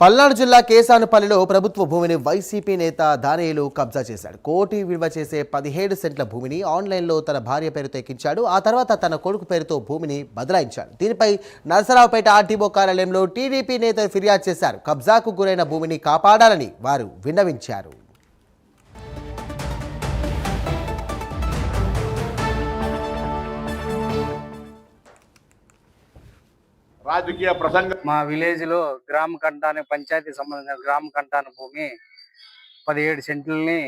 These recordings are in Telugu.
పల్నాడు జిల్లా కేసానపల్లిలో ప్రభుత్వ భూమిని వైసీపీ నేత దానేలు కబ్జా చేశాడు. కోటి విలువ చేసే పదిహేడు సెంట్ల భూమిని ఆన్లైన్లో తన భార్య పేరుతో ఎక్కించాడు. ఆ తర్వాత తన కొడుకు పేరుతో భూమిని బదలాయించాడు. దీనిపై నరసరావుపేట ఆర్టీఓ కార్యాలయంలో టీడీపీ నేతలు ఫిర్యాదు చేశారు. కబ్జాకు గురైన భూమిని కాపాడాలని వారు విన్నవించారు. రాజకీయ ప్రసంగ. మా విలేజ్లో గ్రామ కంటాని పంచాయతీ సంబంధించిన గ్రామ కంటాన భూమి పదిహేడు సెంట్లని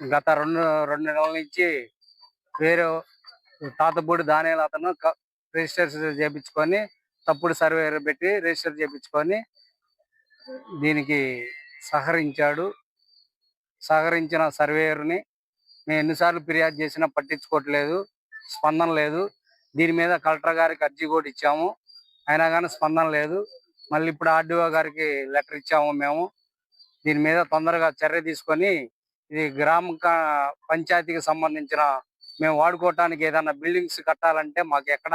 గత రెండు రెండు నెలల నుంచి వేరే తాతపూడి దానియాల అతను రిజిస్టర్ చేపించుకొని తప్పుడు సర్వే పెట్టి రిజిస్టర్ చేపించుకొని దీనికి సహకరించాడు. సహకరించిన సర్వేయర్ని మేము ఎన్నిసార్లు ఫిర్యాదు చేసినా పట్టించుకోవట్లేదు స్పందన లేదు. దీని మీద కలెక్టర్ గారికి అర్జీ కూడా ఇచ్చాము. అయినా కానీ స్పందన లేదు. మళ్ళీ ఇప్పుడు ఆర్డీఓ గారికి లెటర్ ఇచ్చాము మేము. దీని మీద తొందరగా చర్య తీసుకొని ఇది గ్రామ పంచాయతీకి సంబంధించిన మేము వాడుకోవటానికి ఏదైనా బిల్డింగ్స్ కట్టాలంటే మాకు ఎక్కడ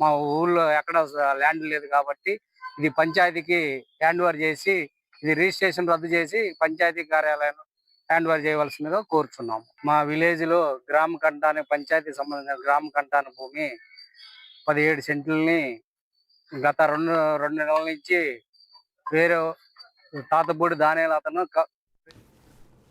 మా ఊళ్ళో ఎక్కడ ల్యాండ్ లేదు కాబట్టి ఇది పంచాయతీకి హ్యాండ్ ఓవర్ చేసి ఇది రిజిస్ట్రేషన్ రద్దు చేసి పంచాయతీ కార్యాలయం హ్యాండ్ ఓవర్ చేయవలసిందిగా కోరుచున్నాము. మా విలేజ్లో గ్రామ కంటాని పంచాయతీ సంబంధించిన గ్రామ కంటాన భూమి పదిహేడు సెంట్లని గత రెండు రెండు నెలల నుంచి వేరే తాతపూడి దానియాల అతను